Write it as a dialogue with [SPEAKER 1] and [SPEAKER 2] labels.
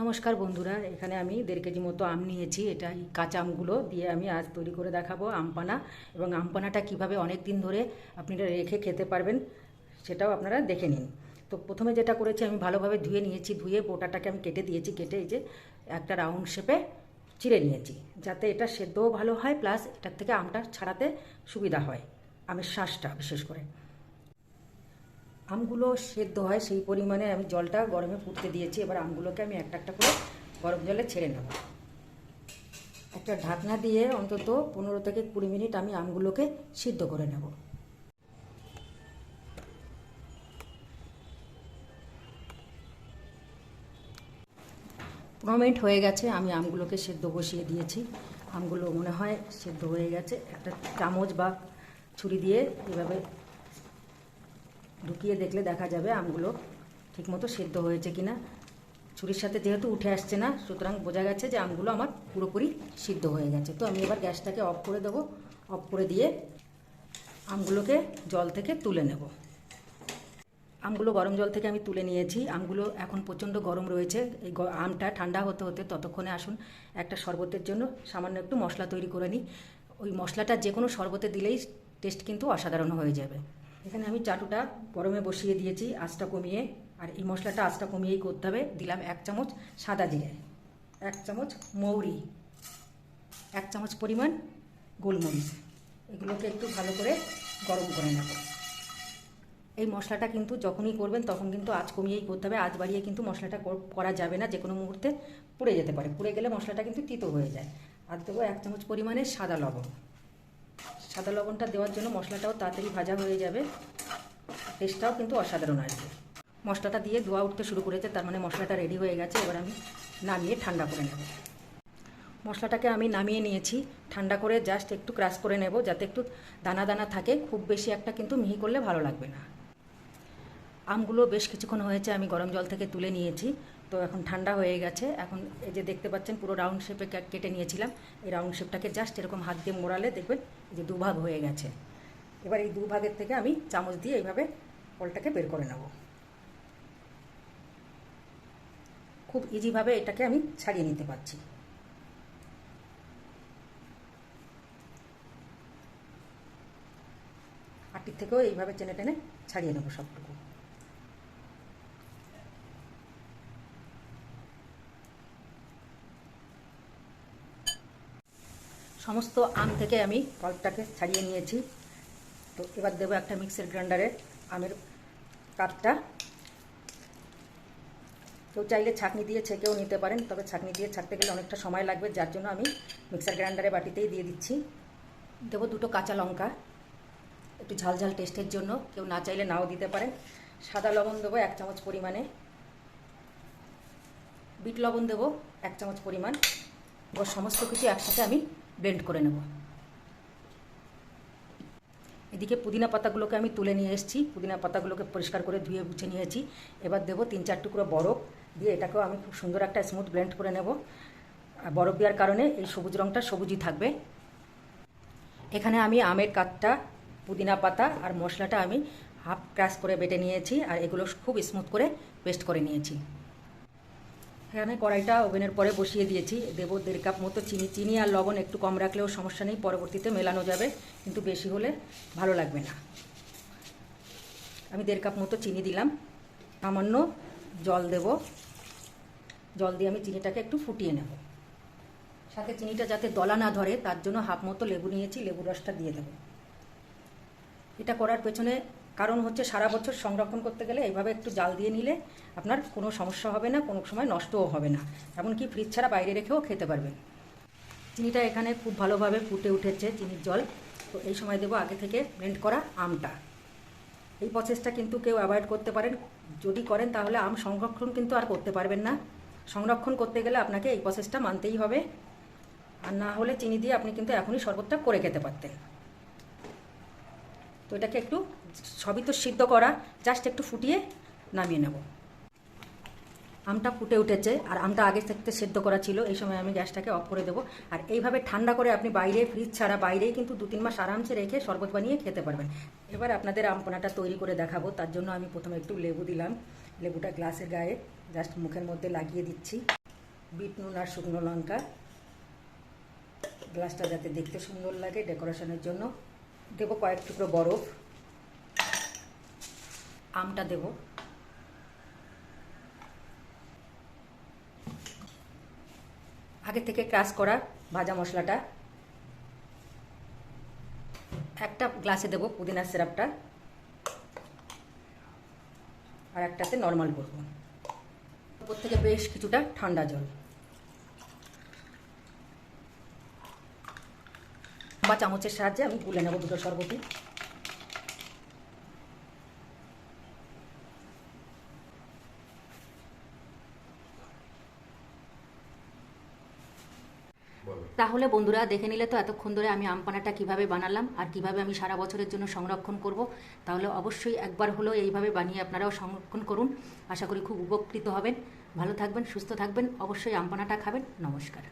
[SPEAKER 1] নমস্কার বন্ধুরা, এখানে আমি দেড় কেজি মতো আম নিয়েছি। এটা কাঁচা আমগুলো দিয়ে আমি আজ তৈরি করে দেখাবো আমপানা এবং আমপানাটা কীভাবে অনেক দিন ধরে আপনারা রেখে খেতে পারবেন সেটাও আপনারা দেখে নিন। তো প্রথমে যেটা করেছি, আমি ভালোভাবে ধুয়ে নিয়েছি, ধুয়ে বোটাটাকে আমি কেটে দিয়েছি, কেটে এই যে একটা রাউন্ড শেপে চিড়ে নিয়েছি, যাতে এটা সেদ্ধও ভালো হয়, প্লাস এটার থেকে আমটা ছাড়াতে সুবিধা হয়, আমের শ্বাসটা বিশেষ করে। আমগুলো সেদ্ধ হয় সেই পরিমাণে আমি জলটা গরমে ফুটতে দিয়েছি, এবার আমগুলোকে আমি একটা একটা করে গরম জলে ছেড়ে নেব। একটা ঢাকনা দিয়ে অন্তত পনেরো থেকে কুড়ি মিনিট আমি আমগুলোকে সিদ্ধ করে নেব। পনেরো মিনিট হয়ে গেছে, আমি আমগুলোকে সেদ্ধ বসিয়ে দিয়েছি। আমগুলো মনে হয় সেদ্ধ হয়ে গেছে। একটা চামচ বা ছুরি দিয়ে এভাবে ঢুকিয়ে দেখলে দেখা যাবে আমগুলো ঠিকমতো সেদ্ধ হয়েছে কিনা। ছুরির সাথে যেহেতু উঠে আসছে না, সুতরাং বোঝা গেছে যে আমগুলো আমার পুরোপুরি সিদ্ধ হয়ে গেছে। তো আমি এবার গ্যাসটাকে অফ করে দেবো। অফ করে দিয়ে আমগুলোকে জল থেকে তুলে নেব। আমগুলো গরম জল থেকে আমি তুলে নিয়েছি। আমগুলো এখন প্রচণ্ড গরম রয়েছে। এই আমটা ঠান্ডা হতে হতে ততক্ষণে আসুন, একটা শরবতের জন্য সামান্য একটু মশলা তৈরি করে নিই। ওই মশলাটা যে কোনো শরবতে দিলেই টেস্ট কিন্তু অসাধারণ হয়ে যাবে। এখানে আমি চাটুটা গরমে বসিয়ে দিয়েছি, আঁচটা কমিয়ে। আর এই মশলাটা, আঁচটা কমিয়েই করতে হবে। দিলাম এক চামচ সাদা জিরে, এক চামচ মৌরি, এক চামচ পরিমাণ গোলমরিচ। এগুলোকে একটু ভালো করে গরম করে নেব। এই মশলাটা কিন্তু যখনই করবেন, তখন কিন্তু আঁচ কমিয়েই করতে হবে। আজ বাড়িয়ে কিন্তু মশলাটা করা যাবে না। যে কোনো মুহূর্তে পুড়ে যেতে পারে। পুড়ে গেলে মশলাটা কিন্তু তিতো হয়ে যায়। আর দেবো এক চামচ পরিমাণে সাদা লবণ। সাদা লবণটা দেওয়ার জন্য মশলাটাও তাড়াতাড়ি ভাজা হয়ে যাবে। টেস্টটাও কিন্তু অসাধারণ আসবে মশলাটা দিয়ে ধোয়া উঠতে শুরু করেছে, তার মানে মশলাটা রেডি হয়ে গেছে, এবার আমি নামিয়ে ঠান্ডা করে নেব। মশলাটাকে আমি নামিয়ে নিয়েছি, ঠান্ডা করে জাস্ট একটু ক্রাশ করে নেব, যাতে একটু দানা দানা থাকে, খুব বেশি একটা কিন্তু মিহি করলে ভালো লাগবে না। আমগুলো বেশ কিছুক্ষণ হয়েছে, আমি গরম জল থেকে তুলে নিয়েছি। তো এখন ঠান্ডা হয়ে গেছে। এখন এই যে দেখতে পাচ্ছেন পুরো রাউন্ড শেপে কেটে নিয়েছিলাম। এই রাউন্ড শেপটাকে জাস্ট এরকম হাত দিয়ে মোড়ালে দেখবেন যে দুভাগ হয়ে গেছে। এবার এই দুভাগের থেকে আমি চামচ দিয়ে এইভাবে ফলটাকে বের করে নেব। খুব ইজিভাবে এটাকে আমি ছাড়িয়ে নিতে পারছি। আটির থেকেও এইভাবে টেনে টেনে ছাড়িয়ে নেব সবটুকু। সমস্ত আম থেকে আমি পল্পটাকে ছাড়িয়ে নিয়েছি। তো এবার দেবো একটা মিক্সার গ্রাইন্ডারে আমের কাপটা। কেউ চাইলে ছাঁকনি দিয়ে ছেঁকেও নিতে পারেন, তবে ছাঁকনি দিয়ে ছাঁকতে গেলে অনেকটা সময় লাগবে, যার জন্য আমি মিক্সার গ্রাইন্ডারে বাটিতেই দিয়ে দিচ্ছি। দেবো দুটো কাঁচা লঙ্কা, একটু ঝাল ঝাল টেস্টের জন্য, কেউ না চাইলে নাও দিতে পারেন। সাদা লবণ দেবো এক চামচ পরিমাণে। বিট লবণ দেবো এক চামচ পরিমাণ। এবার সমস্ত কিছু একসাথে আমি ব্লেন্ড করে নেব। এদিকে পুদিনা পাতাগুলোকে আমি তুলে নিয়ে এসেছি। পুদিনা পাতাগুলোকে পরিষ্কার করে ধুয়ে মুছে নিয়েছি এবার দেবো তিন চার টুকরো বরফ। দিয়ে এটাকেও আমি খুব সুন্দর একটা স্মুথ ব্লেন্ড করে নেব। আর বরফ দেওয়ার কারণে এই সবুজ রঙটা সবুজই থাকবে। এখানে আমি আমের কাঠটা পুদিনা পাতা আর মশলাটা আমি হাফ ক্রাশ করে বেটে নিয়েছি। আর এগুলো খুব স্মুথ করে পেস্ট করে নিয়েছি। এখানে কড়াইটা ওভেনের পরে বসিয়ে দিয়েছি। দেবো দেড় কাপ মতো চিনি। চিনি আর লবণ একটু কম রাখলেও সমস্যা নেই, পরবর্তীতে মেলানো যাবে। কিন্তু বেশি হলে ভালো লাগবে না। আমি দেড় কাপ মতো চিনি দিলাম। সামান্য জল দেব। জল দিয়ে আমি চিনিটাকে একটু ফুটিয়ে নেব। সাথে চিনিটা যাতে দলা না ধরে, তার জন্য হাফ মতো লেবু নিয়েছি। লেবুর রসটা দিয়ে দেবো। এটা করার পেছনে কারণ হচ্ছে সারা বছর সংরক্ষণ করতে গেলে এইভাবে একটু জাল দিয়ে নিলে আপনার কোনো সমস্যা হবে না, কোনো সময় নষ্টও হবে না। এমনকি ফ্রিজ ছাড়া বাইরে রেখেও খেতে পারবেন। চিনিটা এখানে খুব ভালোভাবে ফুটে উঠেছে, চিনির জল। তো এই সময় দেবো আগে থেকে ব্লেন্ড করা আমটা। এই প্রসেসটা কিন্তু কেউ অ্যাভয়েড করতে পারেন। যদি করেন তাহলে আম সংরক্ষণ কিন্তু আর করতে পারবেন না। সংরক্ষণ করতে গেলে আপনাকে এই প্রসেসটা মানতেই হবে। আর না হলে চিনি দিয়ে আপনি কিন্তু এখনই শরবতটা করে খেতে পারতেন। তো এটাকে একটু সবই তো সিদ্ধ করা জাস্ট একটু ফুটিয়ে নামিয়ে নেব। আমটা ফুটে উঠেছে, আর আমটা আগে থাকতে সেদ্ধ করা ছিল, এই সময় আমি গ্যাসটাকে অফ করে দেবো। আর এইভাবে ঠান্ডা করে আপনি বাইরে ফ্রিজ ছাড়া বাইরেই কিন্তু দু তিন মাস আরামসে রেখে শরবত বানিয়ে খেতে পারবেন। এবার আপনাদের আমপনাটা তৈরি করে দেখাবো, তার জন্য আমি প্রথমে একটু লেবু দিলাম। লেবুটা গ্লাসের গায়ে জাস্ট মুখের মধ্যে লাগিয়ে দিচ্ছি। বিট নুন আর শুকনো লঙ্কা। গ্লাসটা যাতে দেখতে সুন্দর লাগে ডেকোরেশনের জন্য। দেব কয়েক টুকরো বরফ। আমটা দেব। আগে থেকে ক্রাশ করা ভাজা মশলাটা। একটা গ্লাসে দেব পুদিনার সিরাপটা। আর একটাতে নর্মাল করব। উপর থেকে বেশ কিছুটা ঠান্ডা জল। বা চামচের সাহায্যে আমি গুলে নেব দুটো শরবতি তাহলে বন্ধুরা দেখে নিলে তো এতক্ষণ ধরে আমি আম পানাটা কীভাবে বানালাম আর কীভাবে আমি সারা বছরের জন্য সংরক্ষণ করব, তাহলে অবশ্যই একবার হলেও এইভাবে বানিয়ে আপনারাও সংরক্ষণ করুন। আশা করি খুব উপকৃত হবেন। ভালো থাকবেন, সুস্থ থাকবেন, অবশ্যই আম পানাটা খাবেন। নমস্কার।